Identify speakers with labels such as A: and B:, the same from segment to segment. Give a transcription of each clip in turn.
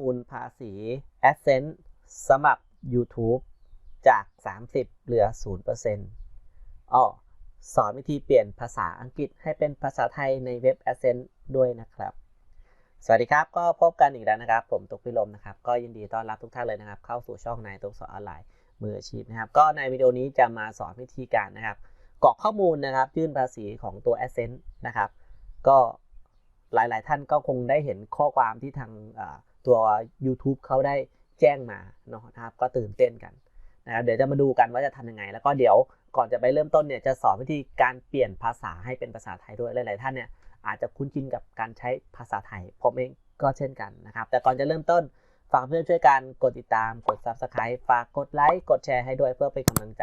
A: มูลภาษี Adsense สมัคร YouTube จาก 30 เหลือ 0%อ๋อสอนวิธีเปลี่ยนภาษาอังกฤษให้เป็นภาษาไทยในเว็บ Adsense ด้วยนะครับ สวัสดีครับ ก็พบกันอีกแล้วนะครับ ผมตุกพิลมนะครับ ก็ยินดีต้อนรับทุกท่านเลยนะครับ เข้าสู่ช่องนายตุกสอนออนไลน์มืออาชีพนะครับ ก็ในวิดีโอนี้จะมาสอนวิธีการนะครับกรอกข้อมูลนะครับ ยื่นภาษีของตัว Adsense นะครับ ก็หลาย ๆ ท่านก็คงได้เห็นข้อความที่ทาง ตัว YouTube เขาได้แจ้งมาเนาะนะครับก็ตื่นเต้นกันนะครับเดี๋ยวจะมาดูกันว่าจะทำยังไง แล้วก็เดี๋ยวก่อนจะไปเริ่มต้นเนี่ยจะสอนวิธีการเปลี่ยนภาษาให้เป็นภาษาไทยด้วยหลายๆท่านเนี่ยอาจจะคุ้นชินกับการใช้ภาษาไทยผมเองก็เช่นกันนะครับ แต่ก่อนจะเริ่มต้นฝากเพื่อนช่วยกันกดติดตามกด Subscribe ฝากกดไลค์กดแชร์ให้ด้วยเพื่อเป็นกำลังใจ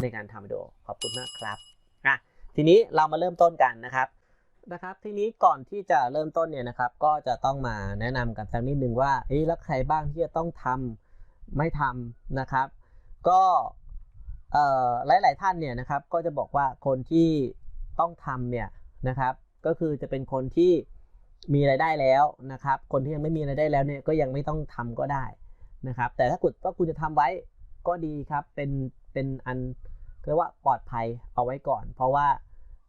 A: ในการทำวิดีโอขอบคุณมากครับอะทีนี้เรามาเริ่มต้นกันนะครับ นะครับทีนี้ก่อนที่จะเริ่มต้นเนี่ยนะครับ ก็จะต้องมาแนะนำกันสักนิดนึงว่าเอ๊ะแล้วใครบ้างที่จะต้องทำไม่ทำนะครับ ก็เอ่อหลาย ๆ ท่านเนี่ยนะครับ ก็จะบอกว่าคนที่ต้องทำเนี่ยนะครับ ก็คือจะเป็นคนที่มีรายได้แล้วนะครับ คนที่ยังไม่มีรายได้แล้วเนี่ยก็ยังไม่ต้องทำก็ได้นะครับ แต่ถ้าคุณว่าคุณจะทำไว้ก็ดีครับเป็นเป็นอันเรียกว่าปลอดภัยเอาไว้ก่อน เพราะว่า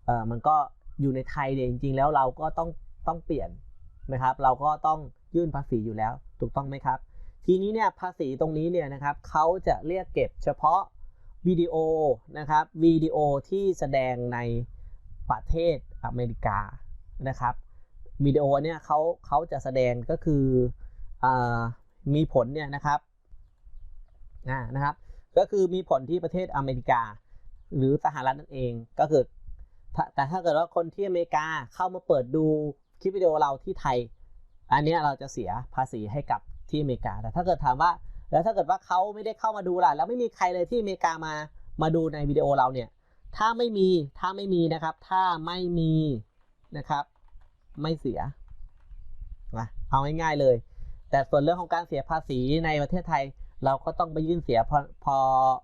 A: เออมันก็ อยู่ในไทยเนี่ยจริง ๆ แล้วเราก็ต้องต้องเปลี่ยนนะครับ เราก็ต้องยื่นภาษีอยู่แล้ว ถูกต้องไหมครับ ทีนี้เนี่ยภาษีตรงนี้เนี่ยนะครับเขาจะเรียกเก็บเฉพาะวิดีโอนะครับวิดีโอที่แสดงในประเทศอเมริกานะครับวิดีโอเนี่ยเขาเขาจะแสดงก็คืออมีผลเนี่ยนะครับนะครับ ก็คือมีผลที่ประเทศอเมริกา หรือสหรัฐนั่นเองก็คือ แต่ถ้าเกิดว่าคนที่อเมริกาเข้ามาเปิดดูคลิปวิดีโอเราที่ไทย อันนี้เราจะเสียภาษีให้กับที่อเมริกา แต่ถ้าเกิดถามว่า แล้วถ้าเกิดว่าเขาไม่ได้เข้ามาดูล่ะ แล้วไม่มีใครเลยที่อเมริกามา มาดูในวิดีโอเราเนี่ย ถ้าไม่มี ถ้าไม่มีนะครับ ถ้าไม่มีนะครับ ไม่เสียนะเอาง่ายๆเลย แต่ส่วนเรื่องของการเสียภาษีในประเทศไทย เราก็ต้องไปยื่นเสียพอพอ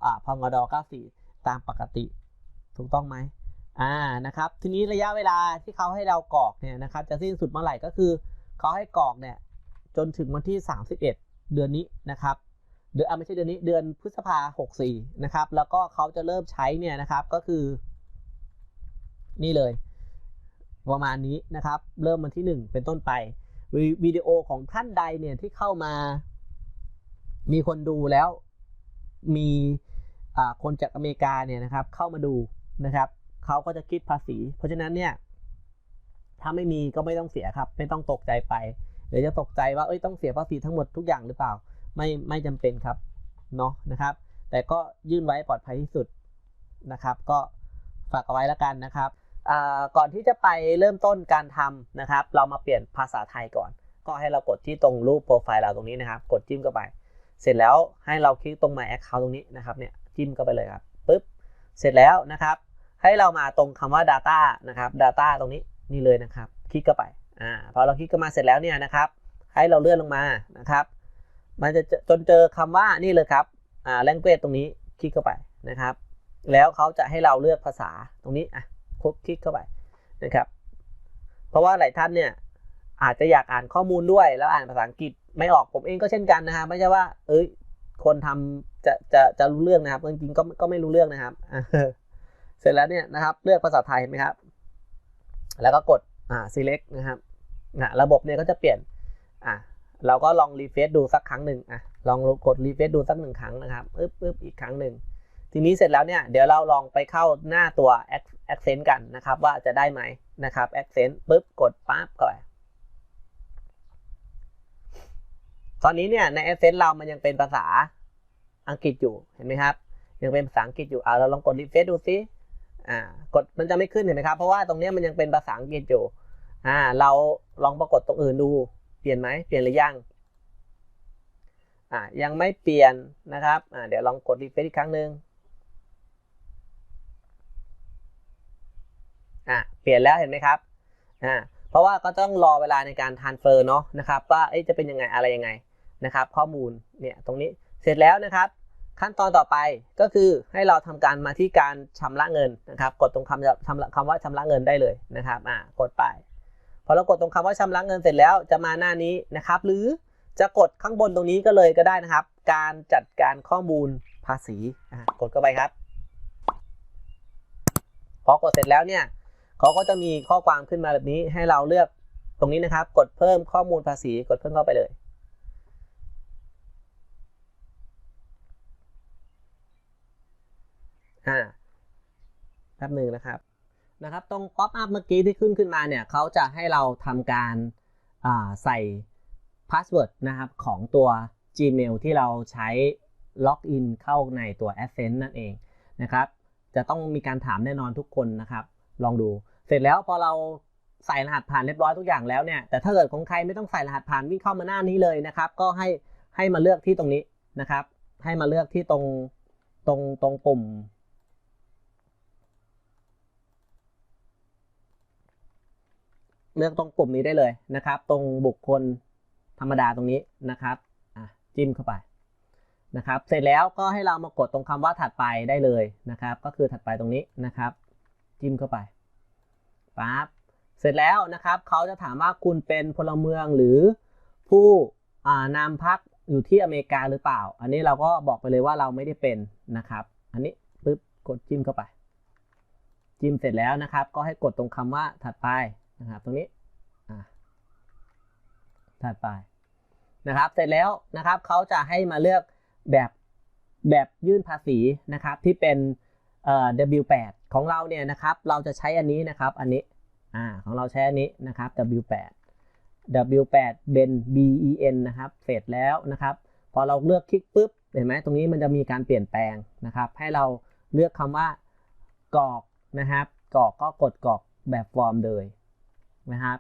A: อ่าพงด 94 ตามปกติ ถูกต้องไหม อ่านะครับทีนี้ระยะเวลาที่เขาให้เรากรอกเนี่ยนะครับจะสิ้นสุดเมื่อไหร่ก็คือเขาให้กรอกเนี่ยจนถึงวันที่ 31 เดือนนี้นะครับเดือนไม่ใช่เดือนนี้เดือนพฤษภาหกสี่นะครับแล้วก็เขาจะเริ่มใช้เนี่ยนะครับก็คือ นี่เลย ประมาณนี้นะครับ เริ่มวันที่ 1 เป็นต้นไปวิดีโอของท่านใดเนี่ยที่เข้ามา มีคนดูแล้วมีคนจากอเมริกาเนี่ยนะครับ เข้ามาดูนะครับ เขาก็จะคิดภาษี เพราะฉะนั้นเนี่ยถ้าไม่มีก็ไม่ต้องเสียครับ ไม่ต้องตกใจไปเดี๋ยวจะตกใจว่าเอ้ยต้องเสียภาษีทั้งหมดทุกอย่างหรือเปล่า ไม่ไม่จำเป็นครับเนาะนะครับ แต่ก็ยื่นไว้ปลอดภัยที่สุดนะครับ ก็ฝากเอาไว้แล้วกันนะครับก่อนที่จะไปเริ่มต้นการทำนะครับ เรามาเปลี่ยนภาษาไทยก่อน ก็ให้เรากดที่ตรงรูปโปรไฟล์เราตรงนี้นะครับ กดจิ้มเข้าไป เสร็จแล้วให้เราคลิกตรง My Account ตรงนี้นะครับเนี่ยจิ้มเข้าไปเลยครับปึ๊บเสร็จแล้วนะครับ ให้เรามาตรงคำว่า data นะครับ data ตรงนี้นี่เลยนะครับ คลิกเข้าไปอ่าพอเราคลิกเข้ามาเสร็จแล้วเนี่ยนะครับ ให้เราเลื่อนลงมานะครับ มันจะจนเจอคำว่านี่เลยครับอ่า language ตรงนี้คลิกเข้าไปนะครับ แล้วเขาจะให้เราเลือกภาษาตรงนี้อะคลิกคลิกเข้าไปนะครับ เพราะว่าหลายท่านเนี่ยอาจจะอยากอ่านข้อมูลด้วย แล้วอ่านภาษาอังกฤษไม่ออกผมเองก็เช่นกันนะครับไม่ใช่ว่า เอ้ยคนทำจะจะจะรู้เรื่องนะครับจริงๆก็ก็ไม่รู้เรื่องนะครับ เสร็จแล้วเนี่ยนะครับเลือกภาษาไทยเห็นไหมครับ แล้วก็กดอ่า select นะครับนะระบบเนี่ยก็จะเปลี่ยนอ่าเราก็ลองรีเฟซดูสักครั้งหนึ่งอะลองกดรีเฟซดูสักหนึ่งครั้งนะครับปึ๊บปึ๊บอีกครั้งหนึ่งทีนี้เสร็จแล้วเนี่ยเดี๋ยวเราลองไปเข้าหน้าตัว accent กันนะครับ ว่าจะได้ไหมนะครับ accent ปึ๊บกดปั๊บก่อนตอนนี้เนี่ยใน accent เรามันยังเป็นภาษาอังกฤษอยู่เห็นไหมครับ ยังเป็นภาษาอังกฤษอยู่อ่าเราลองกดรีเฟซดูซิ อ่ากดมันจะไม่ขึ้นเห็นไหมครับ เพราะว่าตรงนี้มันยังเป็นภาษาอังกฤษอยู่อ่าเราลองปรากฏตรงอื่นดู เปลี่ยนไหมเปลี่ยนหรือยังอ่ายังไม่เปลี่ยนนะครับอ่าเดี๋ยวลองกดรีเฟซอีกครั้งหนึ่งอ่าเปลี่ยนแล้วเห็นไหมครับอ่าเพราะว่าก็ต้องรอเวลาในการทานเฟอร์เนาะนะครับว่าจะเป็นยังไงอะไรยังไงนะครับ ข้อมูลเนี่ยตรงนี้เสร็จแล้วนะครับ ขั้นตอนต่อไปก็คือให้เราทำการมาที่การชำระเงินนะครับ กดตรงคำชำระคำว่าชำระเงินได้เลยนะครับอ่ากดไปพอเรากดตรงคำว่าชำระเงินเสร็จแล้วจะมาหน้านี้นะครับ หรือจะกดข้างบนตรงนี้ก็เลยก็ได้นะครับ การจัดการข้อมูลภาษีอะกดเข้าไปครับ พอกดเสร็จแล้วเนี่ยเขาก็จะมีข้อความขึ้นมาแบบนี้ให้เราเลือกตรงนี้นะครับ กดเพิ่มข้อมูลภาษี กดเพิ่มเข้าไปเลย อ่าแป๊บหนึ่งนะครับนะครับตรงป๊อปอัพเมื่อกี้ที่ขึ้นขึ้นมาเนี่ยเขาจะให้เราทำการาใส่พาสเวิร์ดนะครับของตัว Gmail ที่เราใช้ล็อกอินเข้าในตัว Ascend นั่นเองนะครับ จะต้องมีการถามแน่นอนทุกคนนะครับ ลองดู เสร็จแล้วพอเราใส่รหัสผ่านเรียบร้อยทุกอย่างแล้วเนี่ย แต่ถ้าเกิดของใครไม่ต้องใส่รหัสผ่านวิ่งเข้ามาหน้านี้เลยนะครับ ก็ให้ให้มาเลือกที่ตรงนี้นะครับ ให้มาเลือกที่ตรงตรงตรงปุ่ม เลือกตรงปุ่มนี้ได้เลยนะครับ ตรงบุคคลธรรมดาตรงนี้นะครับจิ้มเข้าไปนะครับ เสร็จแล้วก็ให้เรามากดตรงคำว่าถัดไปได้เลยนะครับ ก็คือถัดไปตรงนี้นะครับ จิ้มเข้าไปปั๊บเสร็จแล้วนะครับเขาจะถามว่าคุณเป็นพลเมืองหรือผู้นามพักอยู่ที่อเมริกาหรือเปล่า อันนี้เราก็บอกไปเลยว่าเราไม่ได้เป็นนะครับ อันนี้ปึ๊บกดจิ้มเข้าไป จิ้มเสร็จแล้วนะครับ ก็ให้กดตรงคำว่าถัดไป นะครับตรงนี้ถัดไปนะครับ เสร็จแล้วนะครับเขาจะให้มาเลือกแบบแบบยื่นภาษีนะครับที่เป็นเอ่อ W8 ของเราเนี่ยนะครับเราจะใช้อันนี้นะครับอันนี้อ่าของเราใช้อันนี้นะครับ W8 W8 เป็น BEN นะครับ เสร็จแล้วนะครับ พอเราเลือกคลิกปุ๊บเห็นไหมตรงนี้มันจะมีการเปลี่ยนแปลงนะครับ ให้เราเลือกคำว่ากรอกนะครับกรอกก็กดกรอกแบบฟอร์มเลย นะครับ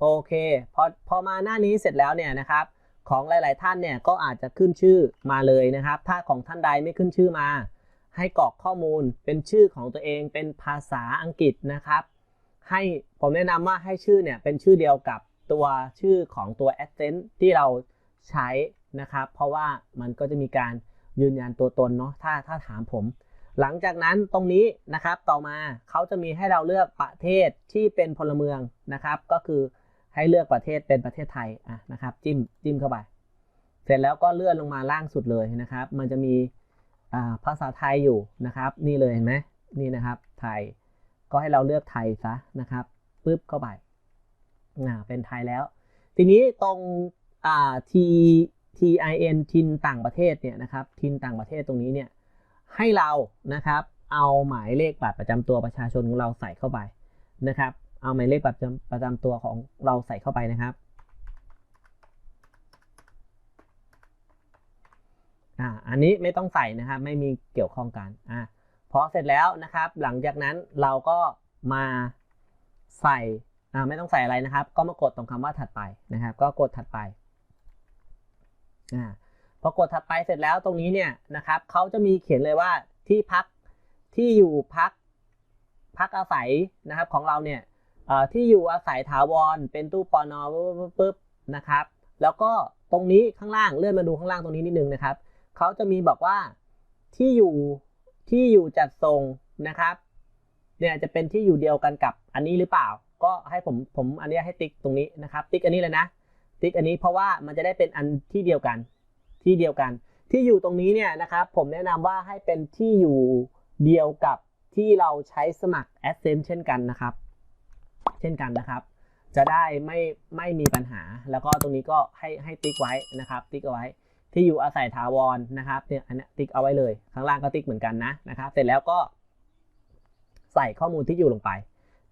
A: โอเคพอพอมาหน้านี้เสร็จแล้วเนี่ยนะครับ ของหลาย ๆ ท่านเนี่ยก็อาจจะขึ้นชื่อมาเลยนะครับ ถ้าของท่านใดไม่ขึ้นชื่อมา ให้กรอกข้อมูลเป็นชื่อของตัวเองเป็นภาษาอังกฤษนะครับ ให้ผมแนะนำว่าให้ชื่อเนี่ยเป็นชื่อเดียวกับตัวชื่อของตัว Accent ที่เราใช้นะครับ เพราะว่ามันก็จะมีการยืนยันตัวตนเนาะถ้าถ้าถามผม หลังจากนั้นตรงนี้นะครับต่อมาเขาจะมีให้เราเลือกประเทศที่เป็นพลเมืองนะครับ ก็คือให้เลือกประเทศเป็นประเทศไทยอะนะครับ จิ้มจิ้มเข้าไป เสร็จแล้วก็เลื่อนลงมาล่างสุดเลยนะครับ มันจะมีภาษาไทยอยู่นะครับ นี่เลยเห็นไหมนี่นะครับ ไทยก็ให้เราเลือกไทยซะนะครับปึ๊บเข้าไปอ่าเป็นไทยแล้ว ทีนี้ตรงอ่า T T I N ทินต่างประเทศเนี่ยนะครับทินต่างประเทศตรงนี้เนี่ย ให้เรานะครับ เอาหมายเลขบัตรประจำตัวประชาชนของเราใส่เข้าไปนะครับ เอาหมายเลขบัตรประจำตัวของเราใส่เข้าไปนะครับอ่าอันนี้ไม่ต้องใส่นะครับไม่มีเกี่ยวข้องกันอ่าพอเสร็จแล้วนะครับ หลังจากนั้นเราก็มาใส่อ่าไม่ต้องใส่อะไรนะครับ ก็มากดตรงคำว่าถัดไปนะครับ ก็กดถัดไปอ่า พอกดถัดไปเสร็จแล้วตรงนี้เนี่ยนะครับเขาจะมีเขียนเลยว่าที่พักที่อยู่พักพักอาศัยนะครับของเราเนี่ยที่อยู่อาศัยถาวร เป็นตู้ปอนอปุ๊บปุ๊บนะครับ แล้วก็ตรงนี้ข้างล่างเลื่อนมาดูข้างล่างตรงนี้นิดนึงนะครับเขาจะมีบอกว่าที่อยู่ที่อยู่จัดส่งนะครับเนี่ยจะเป็นที่อยู่เดียวกันกับอันนี้หรือเปล่า ก็ให้ผมผมอันนี้ให้ติ๊กตรงนี้นะครับ ติ๊กอันนี้เลยนะ ติ๊กอันนี้เพราะว่ามันจะได้เป็นอันที่เดียวกัน ที่เดียวกัน ที่อยู่ตรงนี้เนี่ยนะครับผมแนะนำว่าให้เป็นที่อยู่เดียวกับที่เราใช้สมัคร a d s e n s e เช่นกันนะครับ เช่นกันนะครับ จะได้ไม่ไม่มีปัญหา แล้วก็ตรงนี้ก็ให้ให้ติ๊กไว้นะครับ ติ๊กเอาไว้ที่อยู่อาศัยถาวรนะครับเนี่ยอันนี้ติ๊กเอาไว้เลยข้างล่างก็ติ๊กเหมือนกันนะนะครับ เสร็จแล้วก็ ใส่ข้อมูลที่อยู่ลงไป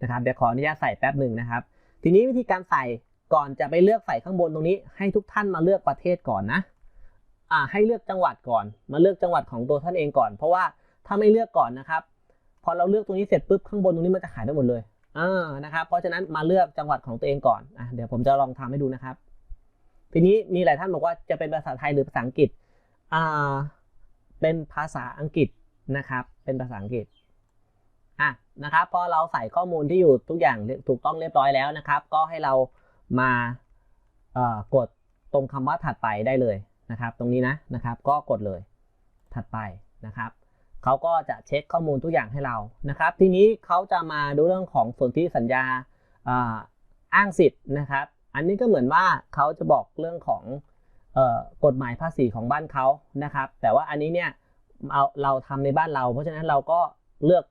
A: นะครับเดี๋ยวขออนุญาตใส่แป๊บหนึ่งนะครับ ทีนี้วิธีการใส่ก่อนจะไปเลือกใส่ข้างบนตรงนี้ ให้ทุกท่านมาเลือกประเทศก่อนนะ อ่าให้เลือกจังหวัดก่อน มาเลือกจังหวัดของตัวท่านเองก่อน เพราะว่าถ้าไม่เลือกก่อนนะครับ พอเราเลือกตรงนี้เสร็จปุ๊บข้างบนตรงนี้มันจะขายได้หมดเลยอ่านะครับ เพราะฉะนั้นมาเลือกจังหวัดของตัวเองก่อนอะเดี๋ยวผมจะลองทำให้ดูนะครับ ทีนี้มีหลายท่านบอกว่าจะเป็นภาษาไทยหรือภาษาอังกฤษอ่าเป็นภาษาอังกฤษนะครับ เป็นภาษาอังกฤษอะนะครับพอเราใส่ข้อมูลที่อยู่ทุกอย่างถูกต้องเรียบร้อยแล้วนะครับ ก็ให้เรามาอ่อกดตรงคำว่าถัดไปได้เลย นะครับ ตรงนี้นะนะครับ ก็กดเลยถัดไปนะครับเขาก็จะเช็คข้อมูลทุกอย่างให้เรานะครับ ทีนี้เขาจะมาดูเรื่องของส่วนที่สัญญาอ,อ้างสิทธิ์นะครับ อันนี้ก็เหมือนว่าเขาจะบอกเรื่องของออกฎหมายภาษีของบ้านเขานะครับ แต่ว่าอันนี้เนี่ยเอาเราทำในบ้านเรา เพราะฉะนั้นเราก็เลือก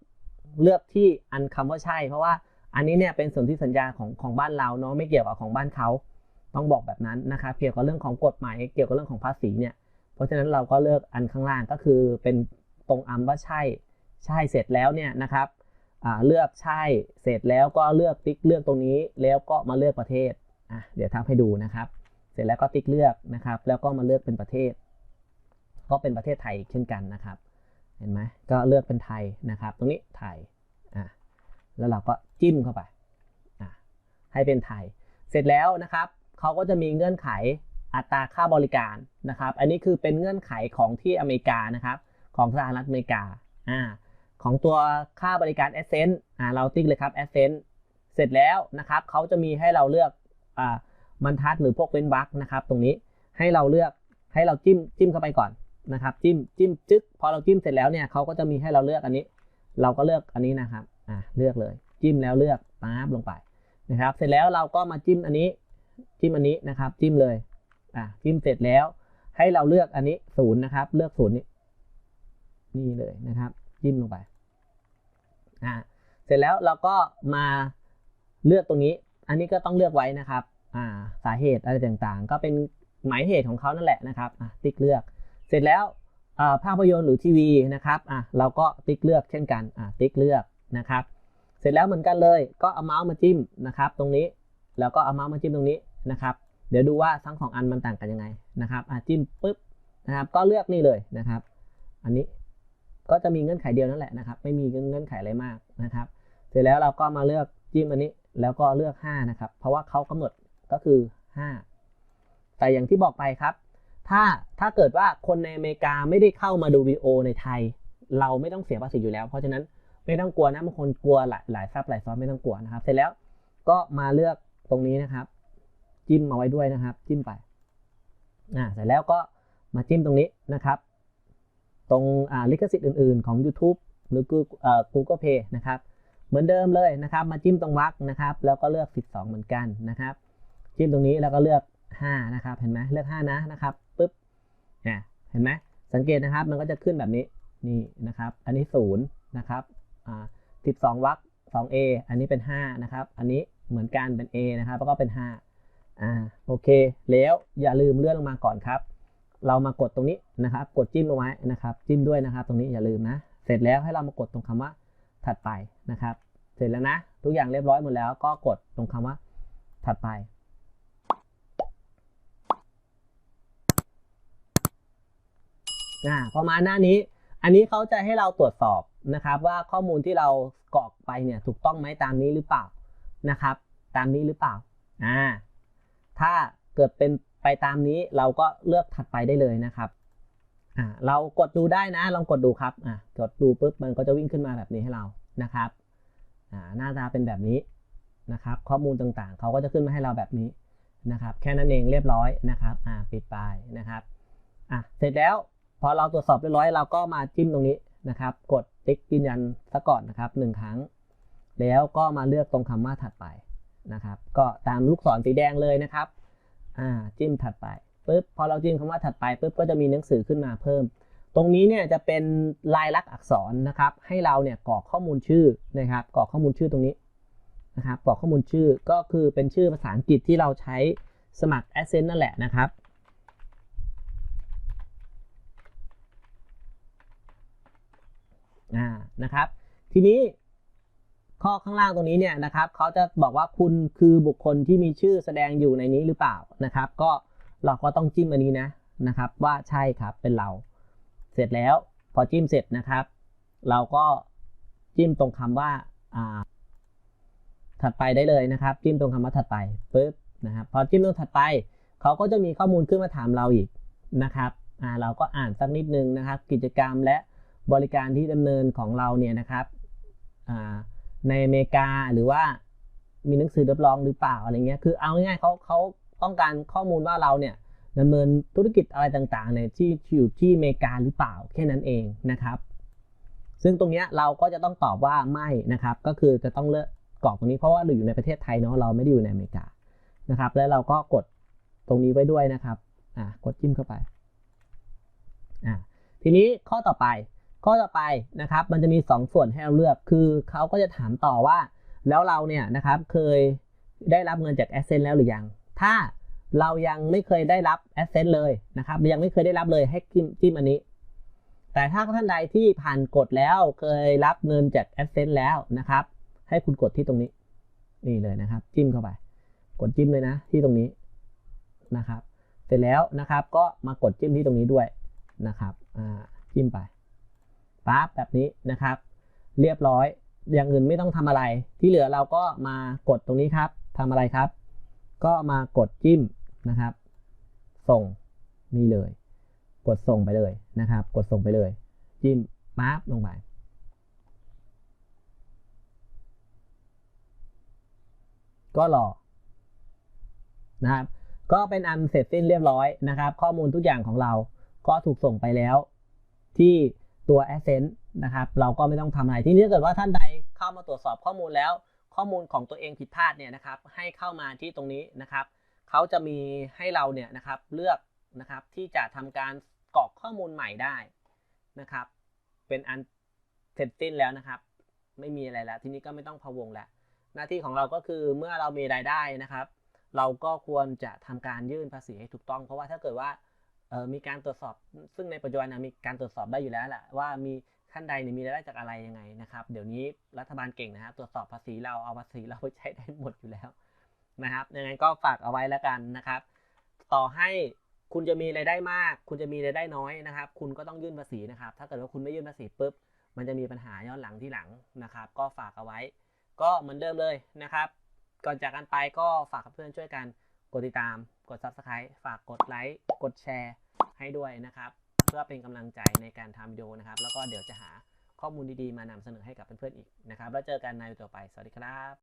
A: เลือกที่อันคำว่าใช่ เพราะว่าอันนี้เนี่ยเป็นส่วนที่สัญญาของของบ้านเราเนาะไม่เกี่ยวกับของบ้านเขา ต้องบอกแบบนั้นนะครับเกี่ยวกับเรื่องของกฎหมายเกี่ยวกับเรื่องของภาษีเนี่ยเพราะฉะนั้นเราก็เลือกอันข้างล่างก็คือเป็นตรงอัมว่าใช่ใช่เสร็จแล้วเนี่ยนะครับเลือกใช่เสร็จแล้วก็เลือกติ๊กเลือกตรงนี้แล้วก็มาเลือกประเทศอะเดี๋ยวทำให้ดูนะครับ เสร็จแล้วก็ติ๊กเลือกนะครับ แล้วก็มาเลือกเป็นประเทศ ก็เป็นประเทศไทยเช่นกันนะครับ เห็นไหมก็เลือกเป็นไทยนะครับ ตรงนี้ไทยอะแล้วเราก็จิ้มเข้าไปอะให้เป็นไทย เสร็จแล้วนะครับ เขาก็จะมีเงื่อนไขอัตราค่าบริการนะครับ อันนี้คือเป็นเงื่อนไขของที่อเมริกานะครับ ของสหรัฐอเมริกาอ่าของตัวค่าบริการ a s c e n t อ่าเราติ๊กเลยครับ a s c e n t เสร็จแล้วนะครับเขาจะมีให้เราเลือกอ่าบรรทัดหรือพวกเว้นวรรคนะครับ ตรงนี้ให้เราเลือกให้เราจิ้มจิ้มเข้าไปก่อนนะครับ จิ้มจิ้มจึ๊กพอเราจิ้มเสร็จแล้วเนี่ยเขาก็จะมีให้เราเลือกอันนี้ เราก็เลือกอันนี้นะครับอ่าเลือกเลย จิ้มแล้วเลือกปั๊บลงไปนะครับ เสร็จแล้วเราก็มาจิ้มอันนี้ จิ้มอันนี้นะครับ จิ้มเลยอ่าจิ้มเสร็จแล้ว ให้เราเลือกอันนี้ศูนย์นะครับ เลือกศูนย์นี้นี่เลยนะครับ จิ้มลงไปอ่าเสร็จแล้วเราก็มาเลือกตรงนี้ อันนี้ก็ต้องเลือกไว้นะครับอ่าสาเหตุอะไรต่างๆ ก็เป็นหมายเหตุของเขานั่นแหละนะครับอะติ๊กเลือก เสร็จแล้วภาพยนตร์หรือทีวีนะครับอะเราก็ติ๊กเลือกเช่นกันอะติ๊กเลือกนะครับ เสร็จแล้วเหมือนกันเลย ก็เอาเมาส์มาจิ้มนะครับ ตรงนี้ แล้วก็เอาเมาส์มาจิ้มตรงนี้นะครับ เดี๋ยวดูว่าทั้งสองอันมันต่างกันยังไงนะครับจิ้มปุ๊บนะครับก็เลือกนี่เลยนะครับ อันนี้ก็จะมีเงื่อนไขเดียวนั่นแหละนะครับ ไม่มีเงื่อนไขอะไรมากนะครับ เสร็จแล้วเราก็มาเลือกจิ้มอันนี้แล้วก็เลือก 5 นะครับ เพราะว่าเขากำหนดก็คือ 5 แต่อย่างที่บอกไปครับ ถ้าถ้าเกิดว่าคนในอเมริกาไม่ได้เข้ามาดูวีโอในไทย เราไม่ต้องเสียภาษีอยู่แล้ว เพราะฉะนั้นไม่ต้องกลัวนะบางคนกลัวหลายหลายซับหลายซ้อนไม่ต้องกลัวนะครับ เสร็จแล้วก็มาเลือก ตรงนี้นะครับ จิ้มมาไว้ด้วยนะครับ จิ้มไปอ่าเสร็จแล้วก็มาจิ้มตรงนี้นะครับ ตรงอ่าลิขสิทธิ์อื่นๆ ของ YouTube หรือ Google เอ่อ Google Play นะครับ เหมือนเดิมเลยนะครับ มาจิ้มตรงวรรคนะครับ แล้วก็เลือก 12 เหมือนกันนะครับ จิ้มตรงนี้แล้วก็เลือก 5 นะครับ เห็นไหมเลือก 5 นะนะครับปุ๊บเนี่ยเห็นไหมสังเกตนะครับมันก็จะขึ้นแบบนี้นี่นะครับ อันนี้ 0 นะครับอ่า12วรรค 2A อันนี้เป็น 5 นะครับ อันนี้ เหมือนกันเป็น A นะครับแล้วก็เป็น 5 อ่าโอเค แล้วอย่าลืมเลื่อนลงมาก่อนครับ เรามากดตรงนี้นะครับ กดจิ้มเอาไว้นะครับ จิ้มด้วยนะครับ ตรงนี้อย่าลืมนะ เสร็จแล้วให้เรามากดตรงคำว่าถัดไปนะครับ เสร็จแล้วนะ ทุกอย่างเรียบร้อยหมดแล้ว ก็กดตรงคำว่าถัดไปอ่าพอมาหน้านี้อันนี้เขาจะให้เราตรวจสอบนะครับ ว่าข้อมูลที่เรากรอกไปเนี่ยถูกต้องไหมตามนี้หรือเปล่า นะครับ ตามนี้หรือเปล่าอ่าถ้าเกิดเป็นไปตามนี้เราก็เลือกถัดไปได้เลยนะครับอ่าเรากดดูได้นะ ลองกดดูครับอ่ากดดูปุ๊บมันก็จะวิ่งขึ้นมาแบบนี้ให้เรานะครับอ่าหน้าตาเป็นแบบนี้นะครับ ข้อมูลต่างๆ เขาก็จะขึ้นมาให้เราแบบนี้นะครับ แค่นั้นเองเรียบร้อยนะครับอ่าปิดไปนะครับอะเสร็จแล้วพอเราตรวจสอบเรียบร้อยเราก็มาจิ้มตรงนี้นะครับ กดติ๊กยืนยันซะก่อนนะครับหนึ่งครั้ง แล้วก็มาเลือกตรงคำว่าถัดไปนะครับก็ตามลูกศรสีแดงเลยนะครับอ่าจิ้มถัดไปปุ๊บพอเราจิ้มคำว่าถัดไปปุ๊บก็จะมีหนังสือขึ้นมาเพิ่ม ตรงนี้เนี่ยจะเป็นลายลักษณ์อักษรนะครับ ให้เราเนี่ยกรอกข้อมูลชื่อนะครับกรอกข้อมูลชื่อตรงนี้นะครับกรอกข้อมูลชื่อก็คือเป็นชื่อภาษาอังกฤษที่เราใช้สมัคร a s c e n t นั่นแหละนะครับอ่านะครับ ทีนี้ ข้อข้างล่างตรงนี้เนี่ยนะครับเขาจะบอกว่าคุณคือบุคคลที่มีชื่อแสดงอยู่ในนี้หรือเปล่านะครับ ก็เราก็ต้องจิ้มอันนี้นะนะครับ ว่าใช่ครับเป็นเรา เสร็จแล้วพอจิ้มเสร็จนะครับ เราก็จิ้มตรงคำว่าอ่าถัดไปได้เลยนะครับ จิ้มตรงคำว่าถัดไปปุ๊บนะครับพอจิ้มตรงถัดไปเขาก็จะมีข้อมูลขึ้นมาถามเราอีกนะครับอ่าเราก็อ่านสักนิดนึงนะครับ กิจกรรมและบริการที่ดำเนินของเราเนี่ยนะครับอ่า ในอเมริกาหรือว่ามีหนังสือรับรองหรือเปล่าอะไรเงี้ย คือเอาง่ายๆเขาเขาต้องการข้อมูลว่าเราเนี่ยดำเนินธุรกิจอะไรต่างๆเนี่ยที่อยู่ที่อเมริกาหรือเปล่าแค่นั้นเองนะครับ ซึ่งตรงเนี้ยเราก็จะต้องตอบว่าไม่นะครับ ก็คือจะต้องเลือกกรอกตรงนี้เพราะว่าเราอยู่ในประเทศไทยเนาะเราไม่ได้อยู่ในอเมริกานะครับ แล้วเราก็กดตรงนี้ไว้ด้วยนะครับอ่ากดจิ้มเข้าไปอ่าทีนี้ข้อต่อไป ข้อต่อไปนะครับมันจะมี 2 ส่วนให้เราเลือกคือเขาก็จะถามต่อว่า แล้วเราเนี่ยนะครับเคยได้รับเงินจาก a s c e n t แล้วหรือยัง ถ้าเรายังไม่เคยได้รับ a s c e n t เลยนะครับยังไม่เคยได้รับเลยให้จิ้มจิ้มอันนี้ แต่ถ้าท่านใดที่ผ่านกดแล้วเคยรับเงินจาก a s c e n t แล้วนะครับ ให้คุณกดที่ตรงนี้นี่เลยนะครับ จิ้มเข้าไป กดจิ้มเลยนะที่ตรงนี้นะครับ เสร็จแล้วนะครับก็มากดจิ้มที่ตรงนี้ด้วยนะครับจิ้มไป ปั๊บแบบนี้นะครับ เรียบร้อยอย่างอื่นไม่ต้องทำอะไร ที่เหลือเราก็มากดตรงนี้ครับทำอะไรครับ ก็มากดจิ้มนะครับ ส่งนี่เลย กดส่งไปเลยนะครับ กดส่งไปเลย จิ้มปั๊บลงไปก็รอนะครับก็เป็นอันเสร็จสิ้นเรียบร้อยนะครับ ข้อมูลทุกอย่างของเราก็ถูกส่งไปแล้วที่ ตัว a s c e n t นะครับเราก็ไม่ต้องทำอะไร ที่นี้ถ้าเกิดว่าท่านใดเข้ามาตรวจสอบข้อมูลแล้ว ข้อมูลของตัวเองผิดพลาดเนี่ยนะครับให้เข้ามาที่ตรงนี้นะครับเขาจะมีให้เราเนี่ยนะครับเลือกนะครับที่จะทำการกรอกข้อมูลใหม่ได้นะครับ เป็นอันเสร็จสิ้นแล้วนะครับ ไม่มีอะไรแล้ว ทีนี้ก็ไม่ต้องพะวงแล้ว หน้าที่ของเราก็คือเมื่อเรามีรายได้นะครับ เราก็ควรจะทำการยื่นภาษีให้ถูกต้อง เพราะว่าถ้าเกิดว่า มีการตรวจสอบ ซึ่งในปัจจุบันะมีการตรวจสอบได้อยู่แล้วแหละว่ามีท่านใดเนี่ยมีรายได้จากอะไรยังไงนะครับ เดี๋ยวนี้รัฐบาลเก่งนะครับตรวจสอบภาษีเราเอาภาษีเราไปใช้ได้หมดอยู่แล้วนะครับยังไงก็ฝากเอาไว้แล้วกันนะครับ ต่อให้คุณจะมีรายได้มาก คุณจะมีรายได้น้อยนะครับ คุณก็ต้องยื่นภาษีนะครับ ถ้าเกิดว่าคุณไม่ยื่นภาษีปุ๊บมันจะมีปัญหาย้อนหลังที่หลังนะครับ ก็ฝากเอาไว้ ก็เหมือนเดิมเลยนะครับ ก่อนจากกันไปก็ฝากเพื่อนช่วยกันกดติดตาม กด Subscribe ฝากกดไลค์ กดแชร์ ให้ด้วยนะครับ เพื่อเป็นกำลังใจในการทำวิดีโอนะครับ แล้วก็เดี๋ยวจะหาข้อมูลดีๆ มานำเสนอให้กับเพื่อนๆอีกนะครับ แล้วเจอกันในวิดีโอต่อไป สวัสดีครับ